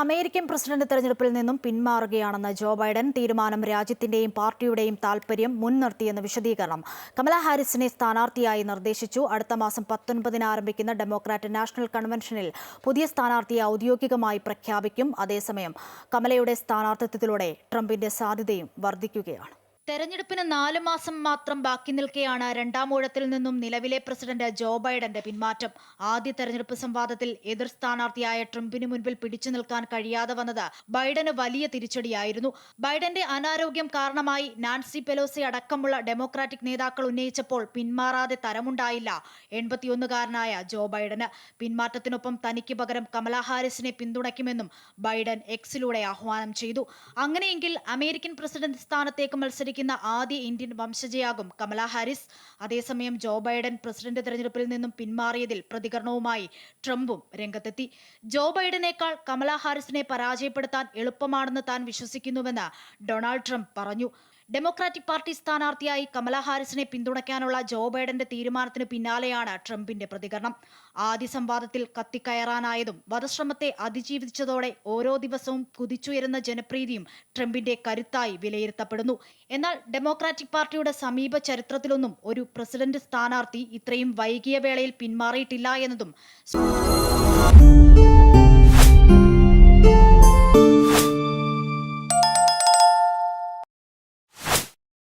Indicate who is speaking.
Speaker 1: American president തെരഞ്ഞെടുപ്പിൽ നിന്നും പിന്മാറുകയാണെന്ന് Joe Biden തീരുമാനം രാജ്യത്തിന്റെയും പാർട്ടിയുടെയും താൽപര്യം മുൻനിർത്തിയെന്ന് വിശദീകരണം. കമല ഹാരിസിനെ സ്ഥാനാർത്ഥിയായി നിർദ്ദേശിച്ചു. അടുത്ത മാസം പത്തൊൻപതിന് ആരംഭിക്കുന്ന ഡെമോക്രാറ്റ് നാഷണൽ കൺവെൻഷനിൽ പുതിയ സ്ഥാനാർത്ഥിയെ ഔദ്യോഗികമായി പ്രഖ്യാപിക്കും. അതേസമയം കമലയുടെ സ്ഥാനാർത്ഥിത്വത്തിലൂടെ ട്രംപിന്റെ സാധ്യതയും വർദ്ധിക്കുകയാണ്. തെരഞ്ഞെടുപ്പിന് നാല് മാസം മാത്രം ബാക്കി നിൽക്കെയാണ് രണ്ടാമൂഴത്തിൽ നിന്നും നിലവിലെ പ്രസിഡന്റ് ജോ ബൈഡന്റെ പിന്മാറ്റം. ആദ്യ തെരഞ്ഞെടുപ്പ് സംവാദത്തിൽ എതിർ സ്ഥാനാർത്ഥിയായ ട്രംപിന് മുൻപിൽ പിടിച്ചു നിൽക്കാൻ കഴിയാതെ വന്നത് ബൈഡന് വലിയ തിരിച്ചടിയായിരുന്നു. ബൈഡന്റെ അനാരോഗ്യം കാരണമായി നാൻസി പെലോസി അടക്കമുള്ള ഡെമോക്രാറ്റിക് നേതാക്കൾ ഉന്നയിച്ചപ്പോൾ പിന്മാറാതെ തരമുണ്ടായില്ല എൺപത്തിയൊന്നുകാരനായ ജോ ബൈഡന്. പിന്മാറ്റത്തിനൊപ്പം തനിക്ക് പകരം കമലാ ഹാരിസിനെ പിന്തുണയ്ക്കുമെന്നും ബൈഡൻ എക്സിലൂടെ ആഹ്വാനം ചെയ്തു. അങ്ങനെയെങ്കിൽ അമേരിക്കൻ പ്രസിഡന്റ് സ്ഥാനത്തേക്ക് മത്സരിക്കുന്ന ആദ്യ ഇന്ത്യൻ വംശജയാകും കമലാ ഹാരിസ്. അതേസമയം ജോ ബൈഡൻ പ്രസിഡന്റ് തെരഞ്ഞെടുപ്പിൽ നിന്നും പിന്മാറിയതിൽ പ്രതികരണവുമായി ട്രംപും രംഗത്തെത്തി. ജോ ബൈഡനേക്കാൾ കമലാ ഹാരിസിനെ പരാജയപ്പെടുത്താൻ എളുപ്പമാണെന്ന് താൻ വിശ്വസിക്കുന്നുവെന്ന് ഡൊണാൾഡ് ട്രംപ് പറഞ്ഞു. ഡെമോക്രാറ്റിക് പാർട്ടി സ്ഥാനാർത്ഥിയായി കമലാ ഹാരിസിനെ പിന്തുണയ്ക്കാനുള്ള ജോ ബൈഡന്റെ തീരുമാനത്തിന് പിന്നാലെയാണ് ട്രംപിന്റെ പ്രതികരണം. ആദ്യ സംവാദത്തിൽ കത്തിക്കയറാനായതും വധശ്രമത്തെ അതിജീവിച്ചതോടെ ഓരോ ദിവസവും കുതിച്ചുയരുന്ന ജനപ്രീതിയും ട്രംപിന്റെ കരുത്തായി വിലയിരുത്തപ്പെടുന്നു. എന്നാൽ ഡെമോക്രാറ്റിക് പാർട്ടിയുടെ സമീപ ചരിത്രത്തിലൊന്നും ഒരു പ്രസിഡന്റ് സ്ഥാനാർത്ഥി ഇത്രയും വൈകിയ വേളയിൽ പിന്മാറിയിട്ടില്ല എന്നതും